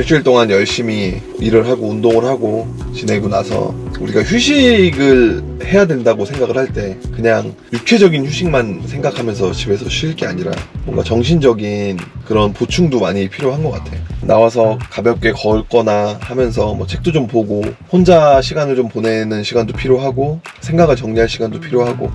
일주일 동안 열심히 일을 하고 운동을 하고 지내고 나서 우리가 휴식을 해야 된다고 생각을 할 때 그냥 육체적인 휴식만 생각하면서 집에서 쉴 게 아니라 뭔가 정신적인 그런 보충도 많이 필요한 것 같아. 나와서 가볍게 걷거나 하면서 뭐 책도 좀 보고 혼자 시간을 좀 보내는 시간도 필요하고 생각을 정리할 시간도 필요하고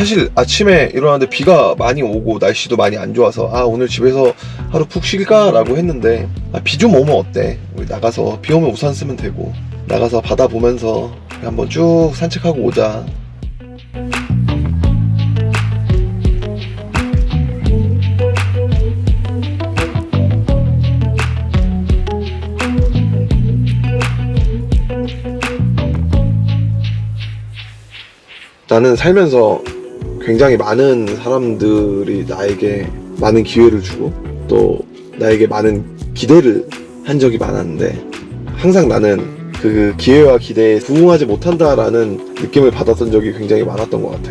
사실 아침에 일어났는데 비가 많이 오고 날씨도 많이 안 좋아서 아 오늘 집에서 하루 푹 쉴까 라고 했는데 아, 비 좀 오면 어때? 우리 나가서 비 오면 우산 쓰면 되고 나가서 바다 보면서 한번 쭉 산책하고 오자. 나는 살면서 굉장히 많은 사람들이 나에게 많은 기회를 주고 또 나에게 많은 기대를 한 적이 많았는데 항상 나는 그 기회와 기대에 부응하지 못한다라는 느낌을 받았던 적이 굉장히 많았던 것 같아.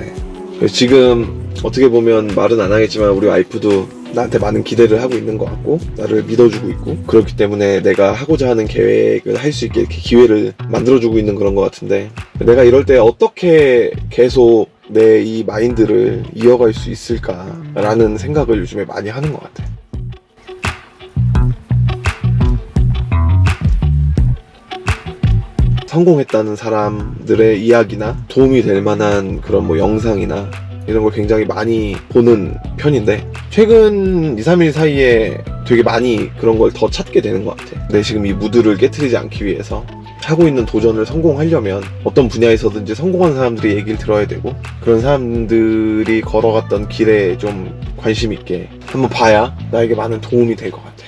지금 어떻게 보면 말은 안 하겠지만 우리 와이프도 나한테 많은 기대를 하고 있는 것 같고 나를 믿어주고 있고 그렇기 때문에 내가 하고자 하는 계획을 할 수 있게 이렇게 기회를 만들어주고 있는 그런 것 같은데 내가 이럴 때 어떻게 계속 내 이 마인드를 이어갈 수 있을까라는 생각을 요즘에 많이 하는 것 같아. 성공했다는 사람들의 이야기나 도움이 될 만한 그런 뭐 영상이나 이런 걸 굉장히 많이 보는 편인데 최근 2, 3일 사이에 되게 많이 그런 걸 더 찾게 되는 것 같아. 내 지금 이 무드를 깨트리지 않기 위해서 하고 있는 도전을 성공하려면 어떤 분야에서든지 성공한 사람들의 얘기를 들어야 되고 그런 사람들이 걸어갔던 길에 좀 관심 있게 한번 봐야 나에게 많은 도움이 될 것 같아.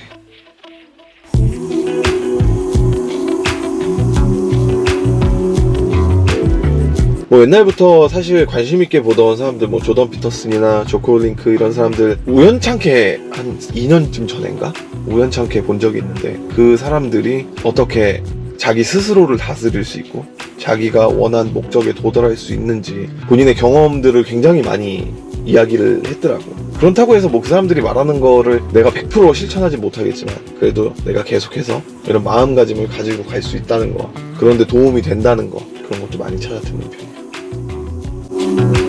뭐 옛날부터 사실 관심 있게 보던 사람들 뭐 조던 피터슨이나 조코 링크 이런 사람들 우연찮게 한 2년쯤 전인가 우연찮게 본 적이 있는데 그 사람들이 어떻게 자기 스스로를 다스릴 수 있고 자기가 원한 목적에 도달할 수 있는지 본인의 경험들을 굉장히 많이 이야기를 했더라고. 그렇다고 해서 뭐 그 사람들이 말하는 거를 내가 100% 실천하지 못하겠지만 그래도 내가 계속해서 이런 마음가짐을 가지고 갈 수 있다는 거 그런데 도움이 된다는 거 그런 것도 많이 찾아 듣는 편이야.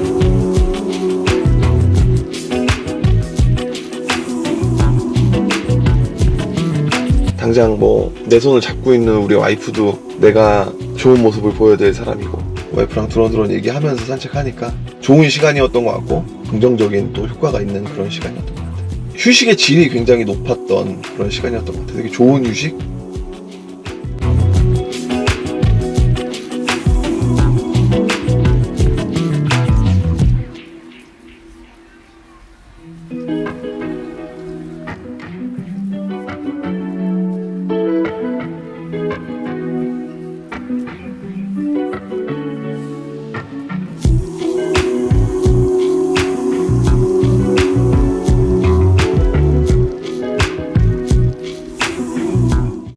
당장 뭐 내 손을 잡고 있는 우리 와이프도 내가 좋은 모습을 보여야 될 사람이고 와이프랑 드론드론 얘기하면서 산책하니까 좋은 시간이었던 것 같고 긍정적인 또 효과가 있는 그런 시간이었던 것 같아요. 휴식의 질이 굉장히 높았던 그런 시간이었던 것 같아요. 되게 좋은 휴식?